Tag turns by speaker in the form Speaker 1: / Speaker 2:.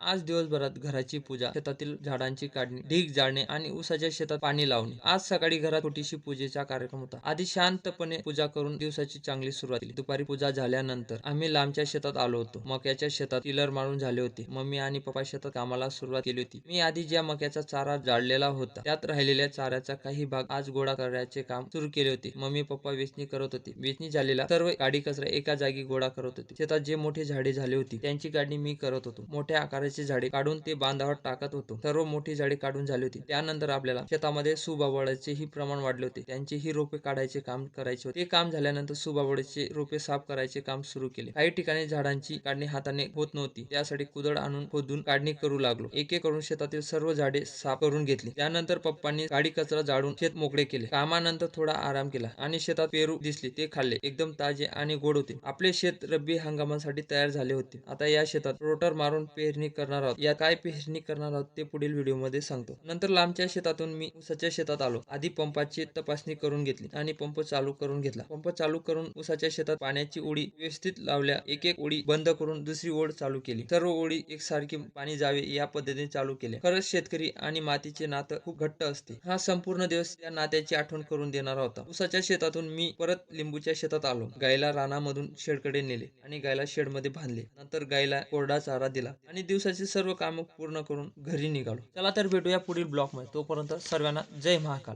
Speaker 1: आज दिवसभरात घराची पूजा शेतातील झाडांची काढणी ढीग जाळणे आणि ऊसाच्या शेतात पाणी लावणे. आज सकाळी घरात छोटीशी पूजेचा कार्यक्रम होता. आधी शांतपणे पूजा करून दिवसाची चांगली सुरुवात केली. दुपारी पूजा झाल्यानंतर आम्ही लांबच्या शेतात आलो होतो. मक्याच्या शेतात टिलर मारून झाले होते. मम्मी आणि पप्पा शेतात कामाला सुरुवात केली होती. मी आधी ज्या मक्याचा चारा जाळलेला होता त्यात राहिलेल्या चाऱ्याचा काही भाग आज गोळा करण्याचे काम सुरू केले होते. मम्मी पप्पा वेचणी करत होते. वेचणी झालेला सर्व गाडी कचरा एका जागी गोळा करत होते. शेतात जे मोठे झाडे झाले होते त्यांची काढणी मी करत होतो. मोठ्या आकाराची झाडे काढून ते बांधावर टाकत होतो. सर्व मोठी झाडे काढून झाली होती. त्यानंतर आपल्याला शेतामध्ये सुबाबळाचे ही प्रमाण वाढले होते. त्यांची ही रोपे काढायचे काम करायचे होते. ते काम झाल्यानंतर सुबाबळाचे रोपे साफ करायचे काम सुरू केले. काही ठिकाणी झाडांची काढणी हाताने होत नव्हती. त्यासाठी कुदळ आणून खोदून काढणी करू लागलो. एक एक करून शेतातील सर्व झाडे साफ करून घेतली. त्यानंतर पप्पांनी गाडी कचरा जाळून शेत मोकळे केले. कामानंतर थोडा आराम केला आणि शेतात पेरू दिसले. ते खाल्ले. एकदम ताजे आणि गोड होते. आपले शेत रब्बी हंगामासाठी तयार झाले होते. आता या शेतात रोटर मारून पेरणी करणार आहोत. या काय पेरणी करणार आहोत ते पुढील व्हिडिओमध्ये सांगतो. नंतर लांबच्या शेतातून मी ऊसाच्या शेतात आलो. आधी पंपाची तपासणी करून घेतली आणि पंप चालू करून घेतला. पंप चालू करून ऊसाच्या शेतात पाण्याची ओळी व्यवस्थित लावल्या. एक एक ओळी बंद करून दुसरी ओढ चालू केली. सर्व ओळी एकसारखी पाणी जावे या पद्धतीने चालू केले खरंच शेतकरी आणि मातीचे नातं खूप घट्ट असते. हा संपूर्ण दिवस या नात्याची आठवण करून देणारा होता. ऊसाच्या शेतातून मी परत लिंबूच्या शेतात आलो. गायला रानामधून शेडकडे नेले आणि गायला शेडमध्ये बांधले. नंतर गायला कोरडा चारा दिला आणि दिवसा दिवसाची सर्व कामं पूर्ण करून घरी निघालो. चला तर भेटूया पुढील ब्लॉकमध्ये तोपर्यंत सर्वांना जय महाकाल.